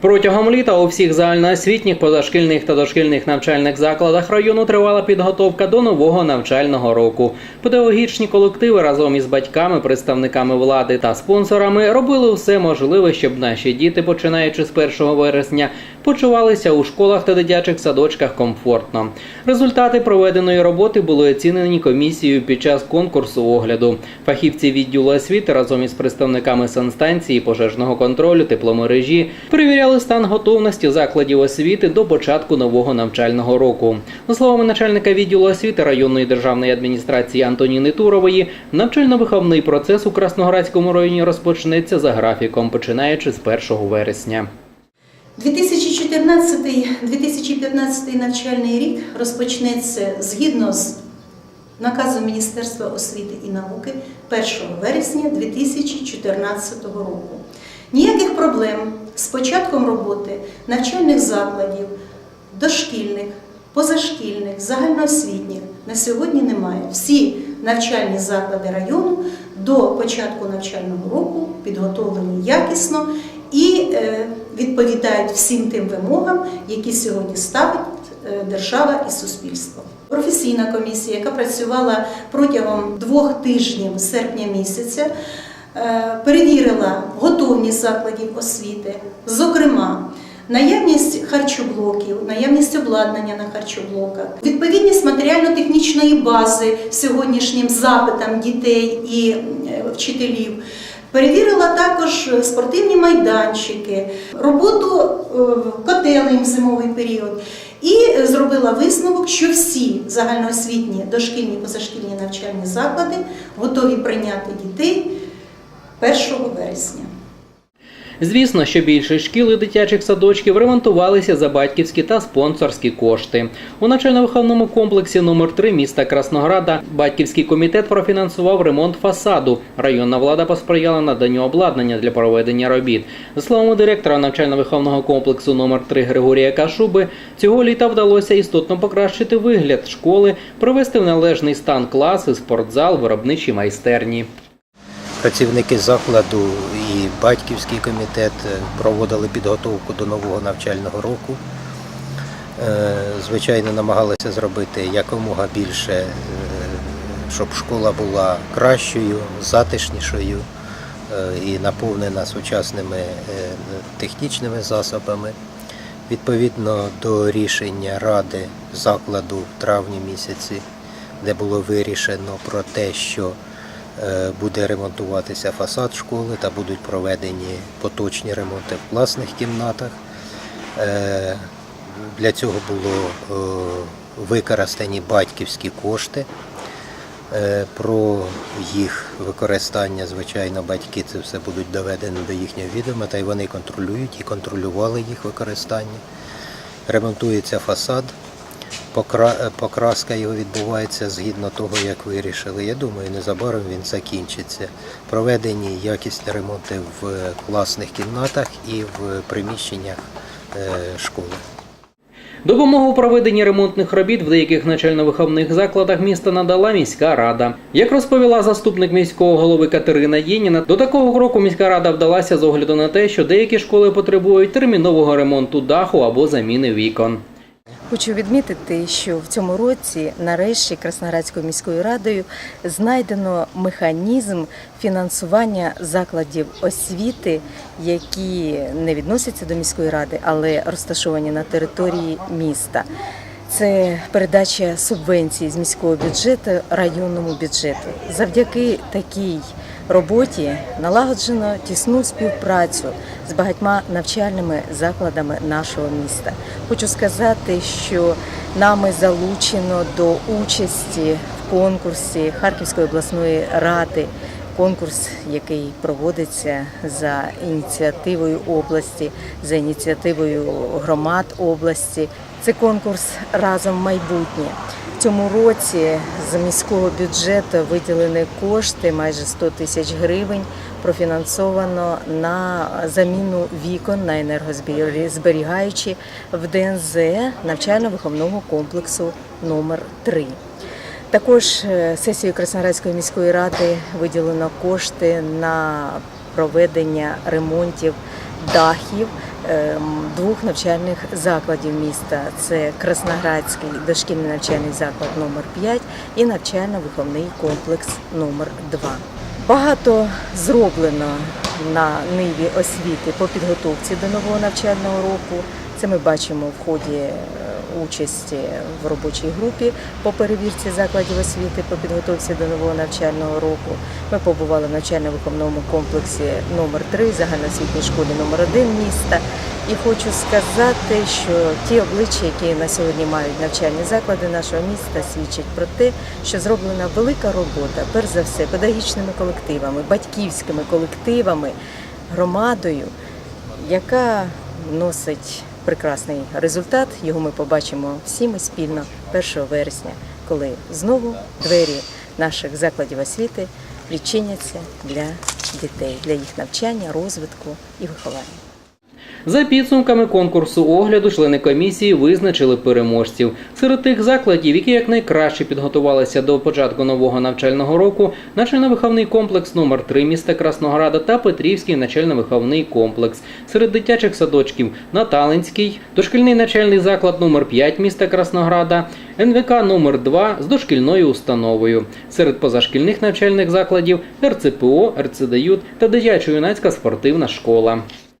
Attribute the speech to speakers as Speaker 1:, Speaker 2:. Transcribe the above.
Speaker 1: Протягом літа у всіх загальноосвітніх, позашкільних та дошкільних навчальних закладах району тривала підготовка до нового навчального року. Педагогічні колективи разом із батьками, представниками влади та спонсорами робили все можливе, щоб наші діти, починаючи з 1 вересня, почувалися у школах та дитячих садочках комфортно. Результати проведеної роботи були оцінені комісією під час конкурсу огляду. Фахівці відділу освіти разом із представниками санстанції, пожежного контролю, тепломережі перевіряли стан готовності закладів освіти до початку нового навчального року. За словами начальника відділу освіти районної державної адміністрації Антоніни Турової, навчально-виховний процес у Красноградському районі розпочнеться за графіком, починаючи з 1 вересня.
Speaker 2: 2014-2015 навчальний рік розпочнеться згідно з наказом Міністерства освіти і науки 1 вересня 2014 року. Ніяких проблем з початком роботи навчальних закладів, дошкільних, позашкільних, загальноосвітніх на сьогодні немає. Всі навчальні заклади району до початку навчального року підготовлені якісно і е, відповідають всім тим вимогам, які сьогодні ставить е, держава і суспільство. Професійна комісія, яка працювала протягом двох тижнів серпня місяця, е, перевірила готовність закладів освіти, зокрема. Наявність харчоблоків, наявність обладнання на харчоблоках, відповідність матеріально-технічної бази сьогоднішнім запитам дітей і вчителів. Перевірила також спортивні майданчики, роботу е, котелень в зимовий період і зробила висновок, що всі загальноосвітні дошкільні позашкільні навчальні заклади готові прийняти дітей 1 вересня.
Speaker 1: Звісно, що більше шкіл і дитячих садочків ремонтувалися за батьківські та спонсорські кошти. У навчально-виховному комплексі номер 3 міста Краснограда батьківський комітет профінансував ремонт фасаду. Районна влада посприяла наданню обладнання для проведення робіт. За словами директора навчально-виховного комплексу номер 3 Григорія Кашуби, цього літа вдалося істотно покращити вигляд школи, привести в належний стан класи, спортзал, виробничі майстерні.
Speaker 3: Працівники закладу і батьківський комітет е, проводили підготовку до нового навчального року. Е, Звичайно, намагалися зробити якомога більше, е, щоб школа була кращою, затишнішою і наповнена сучасними технічними засобами. Відповідно до рішення ради закладу в травні місяці, де було вирішено про те, що буде ремонтуватися фасад школи та будуть проведені поточні ремонти в класних кімнатах. Е, Для цього було е, використані батьківські кошти. Е, Про їх використання, звичайно, батьки це все будуть доведені до їхнього відома, та й вони контролюють і контролювали їх використання. Ремонтується фасад, покраска його відбувається згідно того, як вирішили. Я думаю, незабаром він закінчиться. Проведені якісні ремонти в класних кімнатах і в приміщеннях е, школи.
Speaker 1: Допомогу у проведенні ремонтних робіт в деяких навчально-виховних закладах міста надала міська рада. Як розповіла заступник міського голови Катерина Єніна, до такого кроку міська рада вдалася з огляду на те, що деякі школи потребують термінового ремонту даху або заміни вікон.
Speaker 4: Хочу відмітити, що в цьому році нарешті Красноградською міською радою знайдено механізм фінансування закладів освіти, які не відносяться до міської ради, але розташовані на території міста. Це передача субвенцій з міського бюджету районному бюджету. Завдяки такій роботі налагоджено тісну співпрацю з багатьма навчальними закладами нашого міста. Хочу сказати, що нами залучено до участі в конкурсі Харківської обласної ради. Конкурс, який проводиться за ініціативою області, за ініціативою громад області. Це конкурс разом майбутнє. В цьому році з міського бюджету виділені кошти майже 100 тисяч гривень. Профінансовано на заміну вікон на енергозберігаючі в ДНЗ навчально-виховного комплексу номер 3 також е, сесією Красноградської міської ради виділено кошти на проведення ремонтів дахів ем, двох навчальних закладів міста: це Красноградський дошкільний навчальний заклад номер 5 і навчально-виховний комплекс номер 2 Багато зроблено на ниві освіти по підготовці до нового навчального року. Це ми бачимо в ході е, участі в робочій групі по перевірці закладів освіти по підготовці до нового навчального року. Ми побували в навчально-виховному комплексі номер 3 загальноосвітній школі номер 1 міста. І хочу сказати, що ті обличчя, які на сьогодні мають навчальні заклади нашого міста, свідчать про те, що зроблена велика робота, перш за все, педагогічними колективами, батьківськими колективами, громадою, яка носить прекрасний результат. Його ми побачимо всі ми спільно 1 вересня, коли знову двері наших закладів освіти відчиняться для дітей, для їх навчання, розвитку і виховання.
Speaker 1: За підсумками конкурсу огляду, члени комісії визначили переможців. Серед тих закладів, які якнайкраще підготувалися до початку нового навчального року, навчально-виховний комплекс номер 3 міста Краснограда та Петрівський навчально-виховний комплекс. Серед дитячих садочків Наталинський, дошкільний навчальний заклад номер 5 міста Краснограда, НВК номер 2 з дошкільною установою. Серед позашкільних навчальних закладів РЦПО, РЦДЮТ та дитячо-юнацька спортивна школа.